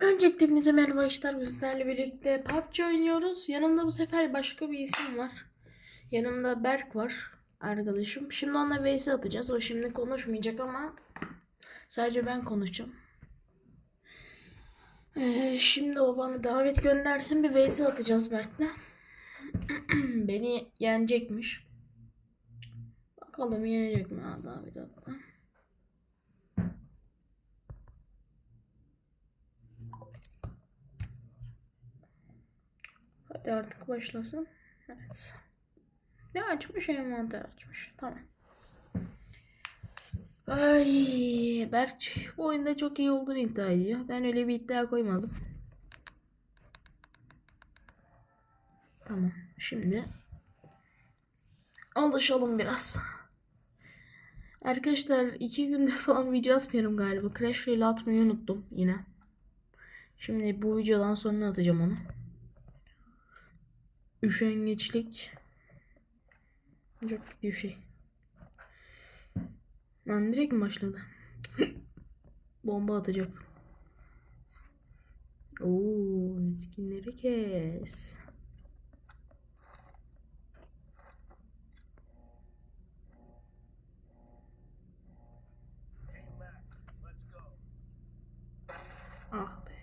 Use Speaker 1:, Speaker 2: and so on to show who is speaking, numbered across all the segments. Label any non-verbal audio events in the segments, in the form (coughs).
Speaker 1: Öncelikle hepinize merhaba arkadaşlar. Bizlerle birlikte PUBG oynuyoruz. Yanımda bu sefer başka bir isim var. Yanımda Berk var arkadaşım. Şimdi onunla vs atacağız. O şimdi konuşmayacak ama sadece ben konuşacağım. Ee, şimdi o bana davet göndersin bir vs atacağız Berk'le. (clears throat) Beni yenecekmiş. Bakalım yenecek mi ha davet hatta. Hadi artık başlasın. Evet. Ne açmış? Envanter açmış. Tamam. Ay Berk bu oyunda çok iyi olduğunu iddia ediyor. Ben öyle bir iddia koymadım. Tamam. Şimdi alışalım biraz. Arkadaşlar iki günde falan video atmıyorum galiba. Crash Reel atmayı unuttum yine. Şimdi bu videodan sonra atacağım onu. Üşengeçlik. Çok bir şey. Lan direkt mi başladı? (laughs) Bomba atacaktım. Oo, skinleri kes. Ah be.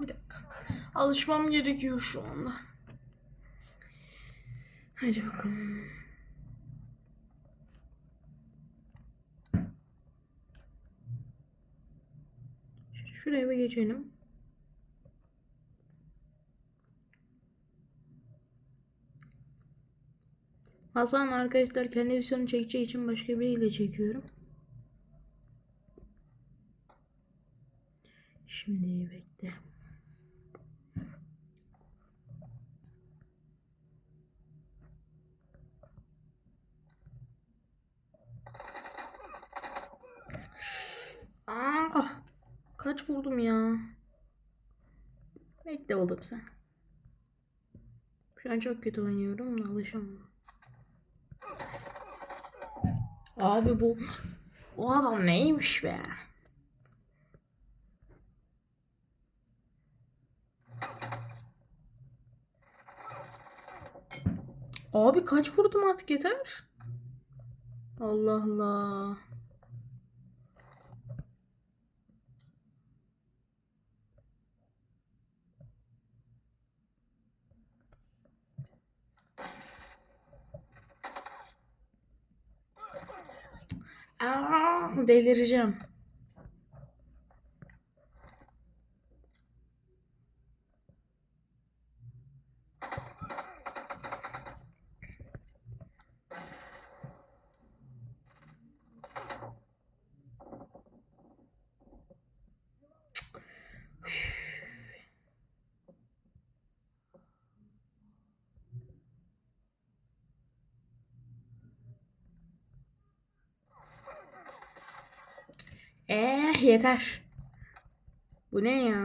Speaker 1: Bir dakika. Alışmam gerekiyor şu anda. Hadi bakalım. Şuraya bir geçelim. Hasan arkadaşlar kendi videosunu çekeceği için başka biriyle çekiyorum. Şimdi bekle. Aa, kaç vurdum ya? Bekle oğlum sen. Şu an çok kötü oynuyorum alışamam. Abi bu o adam neymiş be? Abi kaç vurdum artık yeter. Allah Allah. Aa, delireceğim. Yeter. Bu ne ya?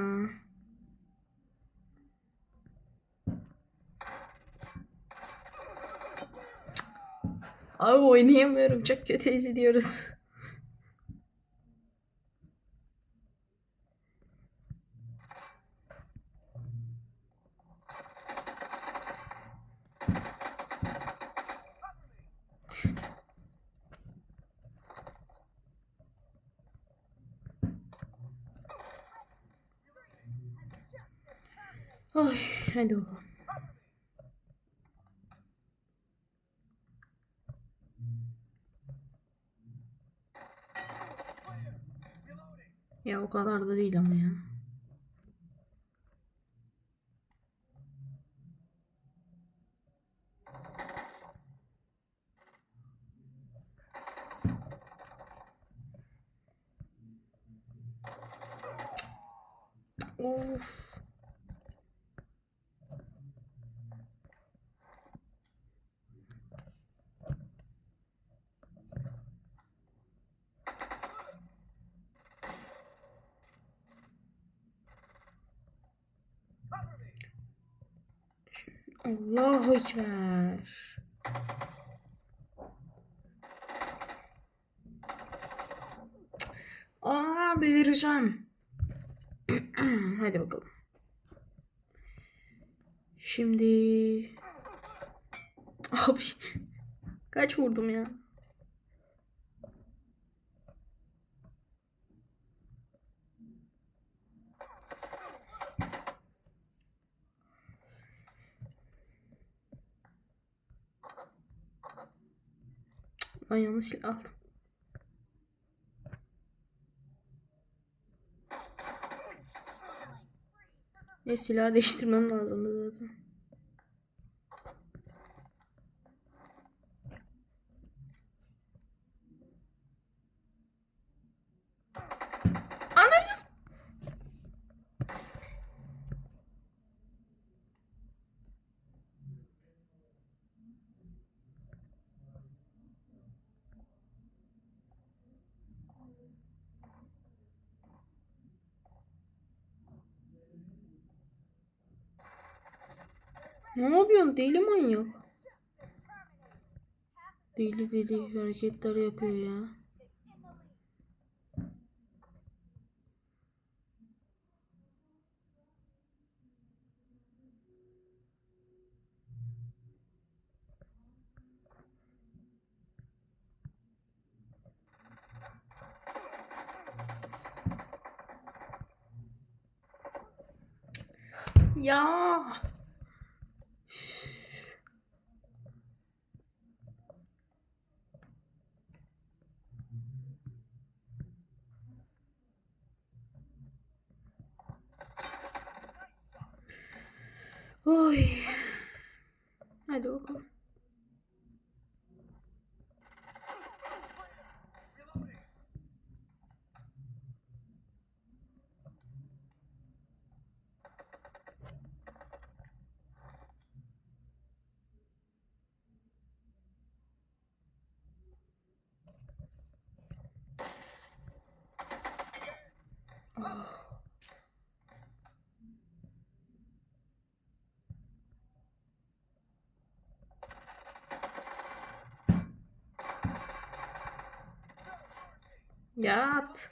Speaker 1: Abi oynayamıyorum. Çok kötü izliyoruz. Ay, hadi bakalım. Ya o kadar da değil ama ya. Of. Allahu Ekber. Aa delireceğim. (clears throat) Hadi bakalım. Şimdi abi (laughs) kaç vurdum ya? Ben yanlış silah aldım. Ve silah değiştirmem lazımdı zaten. Ne yapıyorsun deli manyak? Deli deli hareketler yapıyor ya. Ya. Oy. Hadi bakalım. Yat.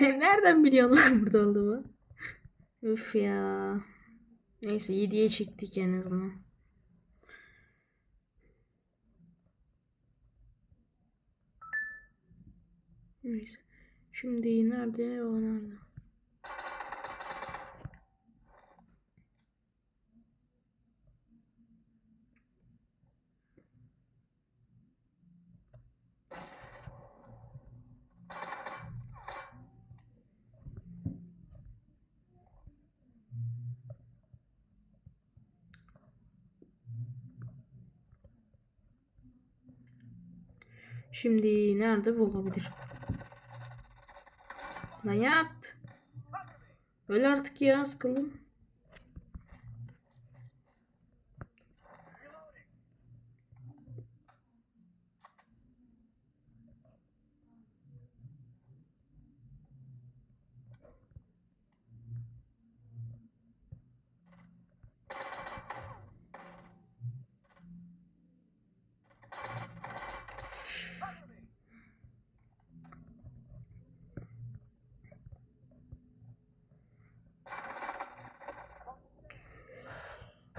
Speaker 1: (laughs) Nereden biliyorsun lan burada olduğumu? Üf ya. Neyse 7'ye çektik en azından. Neyse. Şimdi nerede o nerede? Şimdi nerede bu olabilir? Lan yat. Öyle artık ya sıkıldım.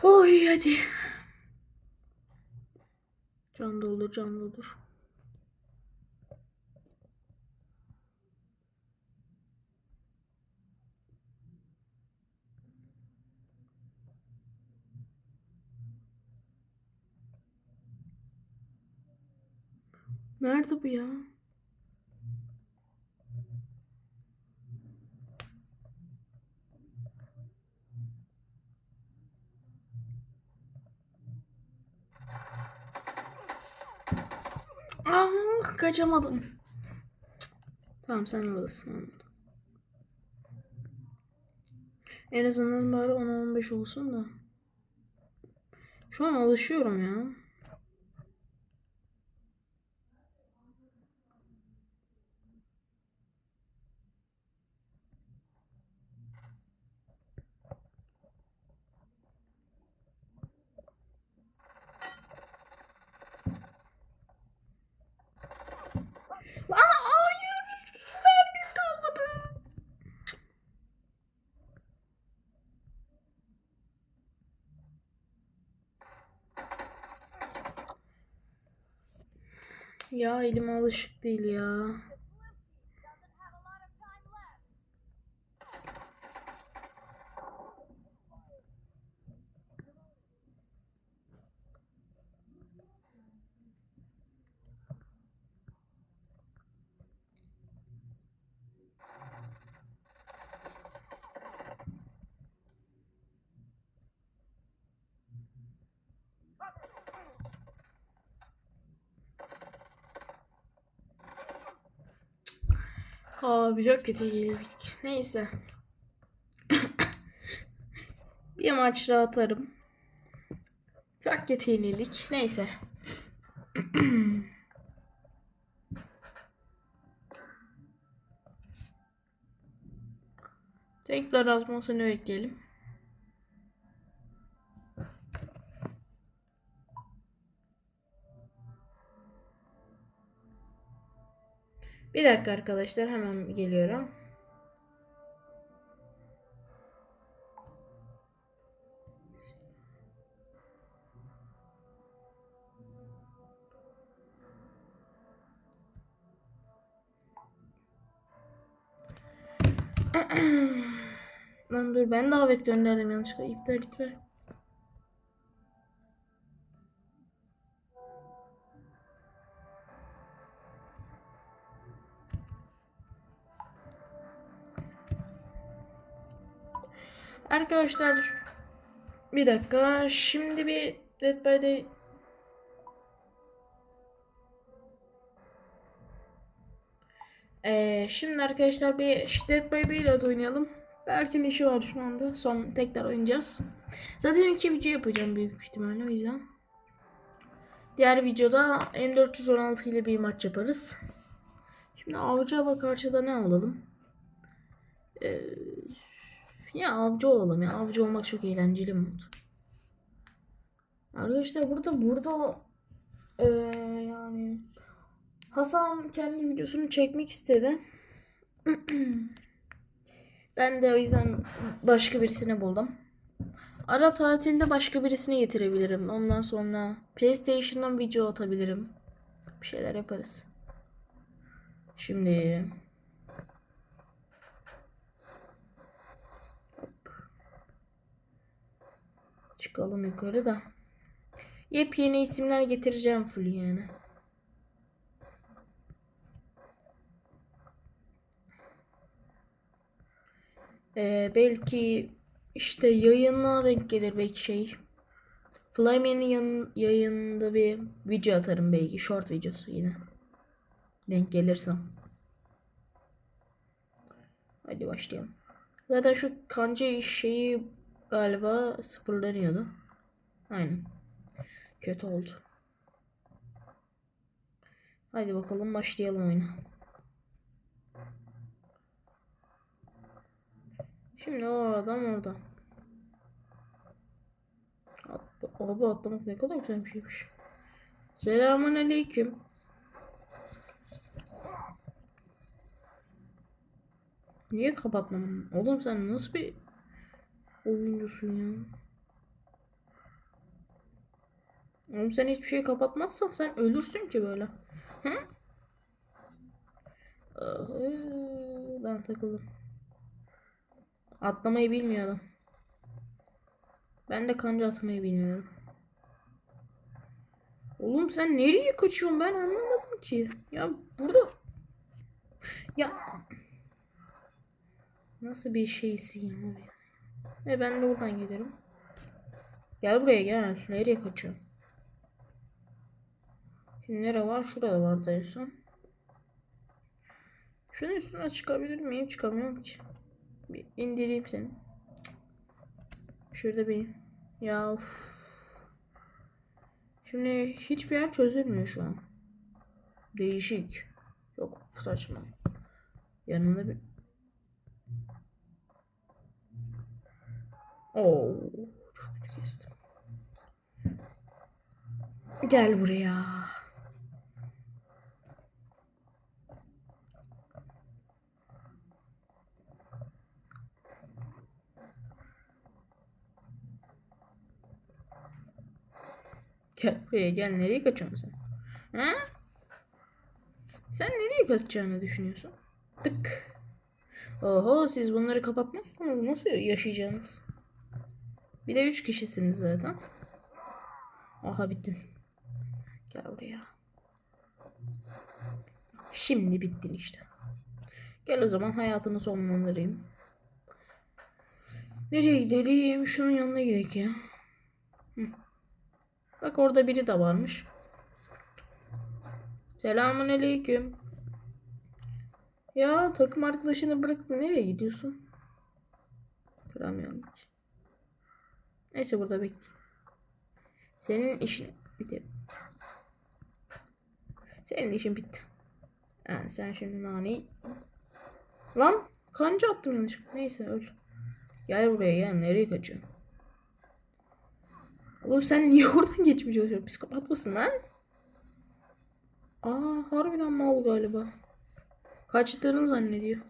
Speaker 1: Oy hadi. Can doldur can doldur. Nerede bu ya? Aa! kaçamadım. Tamam sen oradasın anladım. En azından bari 10-15 olsun da. Şu an alışıyorum ya. Ya elime alışık değil ya. Abi çok kötü geldik. Neyse. (coughs) bir maç daha atarım. Çok kötü yenildik. Neyse. (coughs) Tekrar atmasını bekleyelim. Bir dakika arkadaşlar hemen geliyorum. (clears throat) Lan dur ben davet gönderdim yanlışlıkla iptal iptal. Arkadaşlar bir dakika şimdi bir Dead by Day Ee, şimdi arkadaşlar bir Dead by Daylight oynayalım. Berk'in işi var şu anda. Son tekrar oynayacağız. Zaten iki video yapacağım büyük ihtimalle o yüzden. Diğer videoda M416 ile bir maç yaparız. Şimdi avcı hava karşıda ne alalım? Ee, ya avcı olalım ya. Avcı olmak çok eğlenceli mod. Arkadaşlar burada burada ee, yani Hasan kendi videosunu çekmek istedi. (clears throat) ben de o yüzden başka birisini buldum. Ara tatilde başka birisini getirebilirim. Ondan sonra PlayStation'dan video atabilirim. Bir şeyler yaparız. Şimdi Çıkalım yukarı da. Yepyeni isimler getireceğim full yani. Ee, belki işte yayınına denk gelir belki şey. Flame'nin yan, yayında bir video atarım belki. Short videosu yine. Denk gelirse. Hadi başlayalım. Zaten şu kanca şeyi galiba sıfırlanıyordu. Aynen. Kötü oldu. Hadi bakalım başlayalım oyuna. Şimdi o adam orada. Atla, abi atlamak ne kadar güzel bir şeymiş. Selamun aleyküm. Niye kapatmam? Oğlum sen nasıl bir oyuncusun ya? Oğlum sen hiçbir şey kapatmazsan sen ölürsün ki böyle. Hı? Ben takıldım. Atlamayı bilmiyordum. Ben de kanca atmayı bilmiyorum. Oğlum sen nereye kaçıyorsun ben anlamadım ki. Ya burada ya nasıl bir şeysin ya abi? E ben de buradan gelirim. Gel buraya gel. Nereye kaçıyorsun? Şimdi nere var? Şurada vardı en son. Şunun üstüne çıkabilir miyim? Çıkamıyorum ki. Bir indireyim seni. Şurada bir. Ya of. Şimdi hiçbir yer çözülmüyor şu an. Değişik. Çok saçma. Yanımda bir... Oo, çok kötü. Gel buraya. Gel buraya gel. Nereye kaçıyorsun sen? Ha? Sen nereye kaçacağını düşünüyorsun? Tık. Oho siz bunları kapatmazsanız nasıl yaşayacaksınız? Bir de üç kişisiniz zaten. Aha bittin. Gel buraya. Şimdi bittin işte. Gel o zaman hayatını sonlandırayım. Nereye gidelim? Şunun yanına gidelim ya. Hı. Bak orada biri de varmış. Selamun aleyküm. Ya takım arkadaşını bırakıp nereye gidiyorsun? Kıramıyorum hiç. Neyse burada bekle. Senin işin bitti. Senin işin bitti. Ha, sen şimdi naneyi... Lan kanca attım yanlışlıkla. Neyse öl. Gel buraya gel. Nereye kaçıyorsun? Oğlum sen niye (laughs) oradan geçmeye çalışıyorsun? Psikopat mısın lan? Aa harbiden mal galiba. Kaçtığını zannediyor.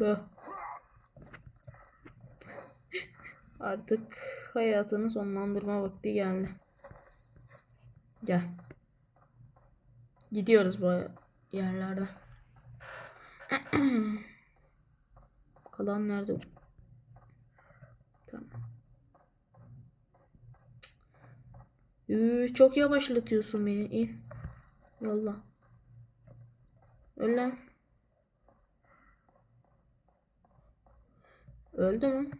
Speaker 1: Bö. Artık hayatını sonlandırma vakti geldi. Gel. Gidiyoruz bu yerlerde. (clears throat) Kalan nerede? Tamam. Üü, çok yavaşlatıyorsun beni. İn. Yolla. Öl lan. Öldü mü?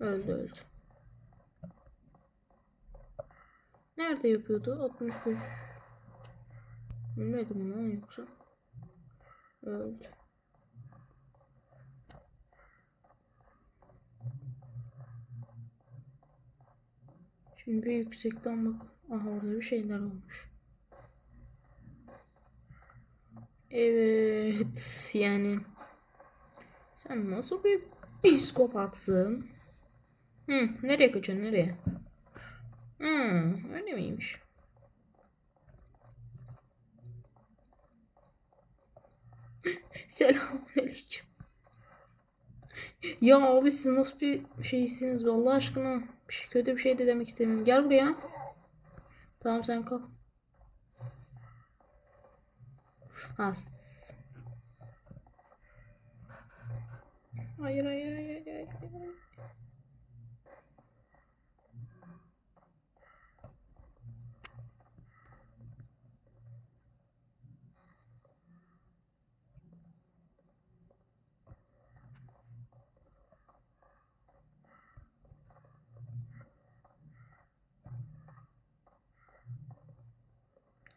Speaker 1: Öldü öldü. Nerede yapıyordu? 65. Ölmedi mi lan yoksa? Öldü. Şimdi bir yüksekten bak. Aha orada bir şeyler olmuş. Evet yani sen nasıl bir psikopatsın? Hı, nereye kaçıyorsun nereye? Hı, öyle miymiş? Selamünaleyküm. Ya abi siz nasıl bir şeysiniz Allah aşkına. Bir şey, kötü bir şey de demek istemiyorum. Gel buraya. Tamam sen kal. Ha. s- Hayır hayır hayır hayır. hayır.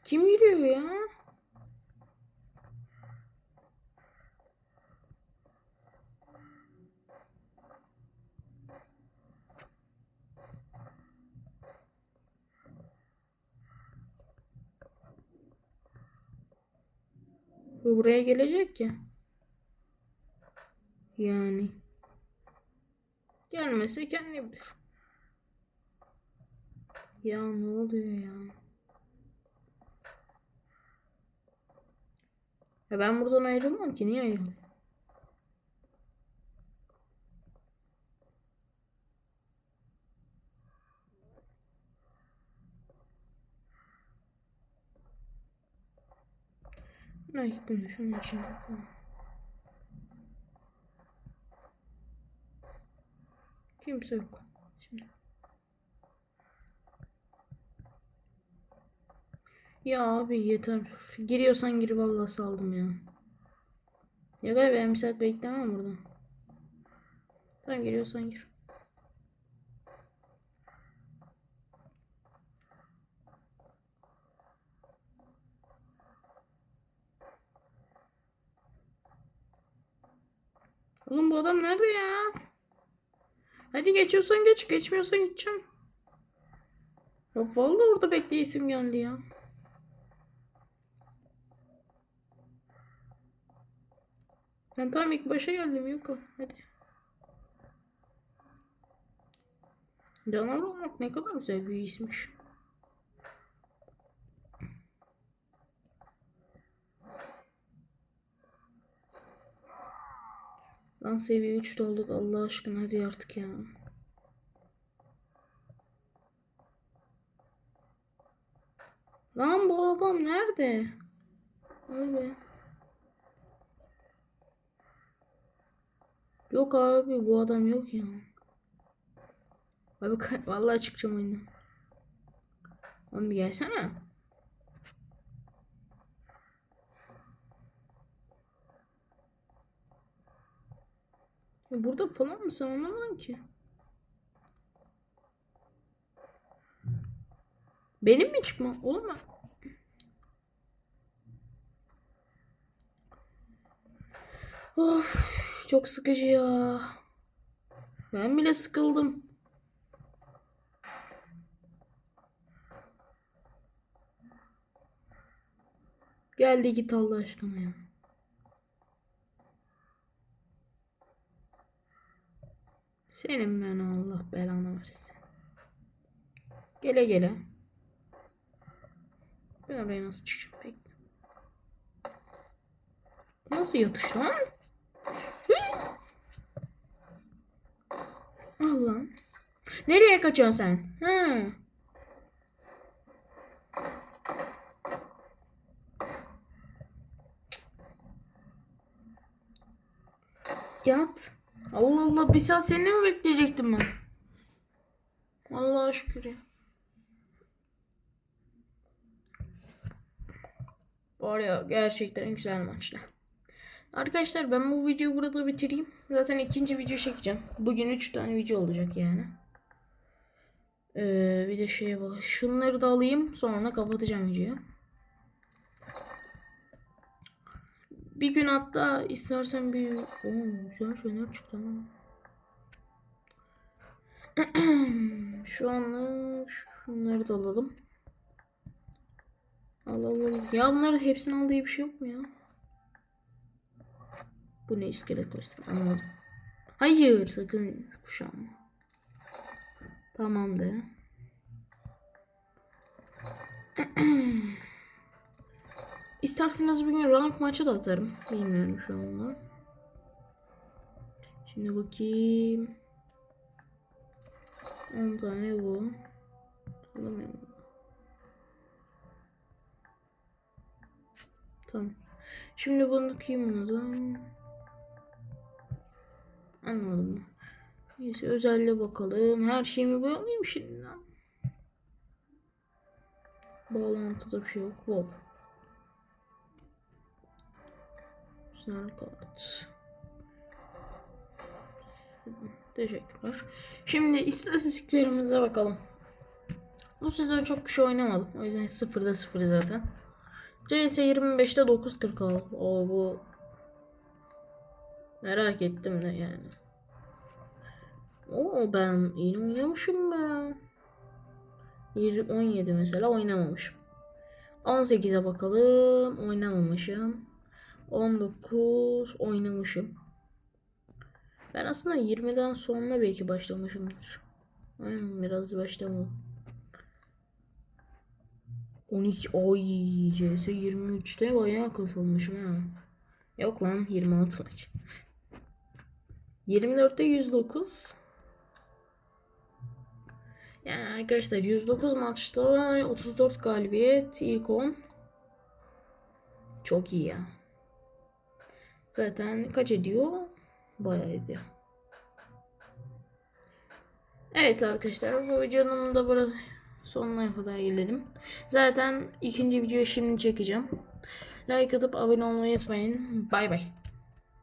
Speaker 1: Kim geliyor ya? Bu buraya gelecek ya. Yani. Gelmese kendi bilir. Ya ne oluyor ya? Ya ben buradan ayrılmam ki. Niye ayrılayım? Ne gittim de şunu için. Kimse yok. Ya abi yeter. Giriyorsan gir vallahi saldım ya. Ya da ben bir saat beklemem burada. Tamam giriyorsan gir. Oğlum bu adam nerede ya? Hadi geçiyorsan geç, geçmiyorsan gideceğim. Ya vallahi orada bekleyesim geldi ya. Ben tam ilk başa geldim yok o. Hadi. Canavar olmak ne kadar güzel bir ismiş. Lan seviye 3 olduk Allah aşkına hadi artık ya. Lan bu adam nerede? Abi. Yok abi bu adam yok ya. Abi vallahi çıkacağım oyundan. Oğlum bir gelsene. Burada falan mısın anlamadım ki. Benim mi çıkma? Olur mu? Of çok sıkıcı ya. Ben bile sıkıldım. Geldi git Allah aşkına ya. Senin ben Allah belanı versin. Gele gele. Ben oraya nasıl çıkacağım bekle. Nasıl yatış lan? Al lan. Nereye kaçıyorsun sen? Ha. Yat. Allah Allah bir saat seni mi bekleyecektim ben? Allah'a şükür ya. Var ya gerçekten güzel maçlar. Arkadaşlar ben bu videoyu burada bitireyim. Zaten ikinci video çekeceğim. Bugün 3 tane video olacak yani. Ee, bir de şeye bak. Şunları da alayım. Sonra kapatacağım videoyu. Bir gün hatta istersen bir... Oo, güzel şeyler çıktı ama. (clears throat) Şu anlık şunları da alalım. Alalım. Ya bunların hepsini al diye bir şey yok mu ya? Bu ne iskelet kostüm anladım. Hayır sakın kuşanma. Tamam de. (clears throat) İsterseniz bir gün rank maçı da atarım. Bilmiyorum şu anda. Şimdi bakayım. 10 tane bu. Alamıyorum. Tamam. Şimdi bunu da? Anladım? Neyse özelle bakalım. Her şeyimi bağlayayım şimdi. lan. Bağlantıda bir şey yok. Wow. Güzel kart. Teşekkürler. Şimdi istatistiklerimize bakalım. Bu sezon çok bir şey oynamadım. O yüzden sıfırda sıfır zaten. CS 25'te 9.40 al. O bu merak ettim de yani. Oo ben iyi oynamışım ben. 20, 17 mesela oynamamışım. 18'e bakalım. Oynamamışım. 19 oynamışım. Ben aslında 20'den sonra belki başlamışımdır. Aynen biraz başlamadım. 12 ay CS 23'te bayağı kasılmışım ha. Yok lan 26 maç. 24'te 109. Yani arkadaşlar 109 maçta 34 galibiyet ilk 10. Çok iyi ya. Zaten kaç ediyor? Bayağı ediyor. Evet arkadaşlar bu videonun da burada sonuna kadar gelelim. Zaten ikinci videoyu şimdi çekeceğim. Like atıp abone olmayı unutmayın. Bay bay.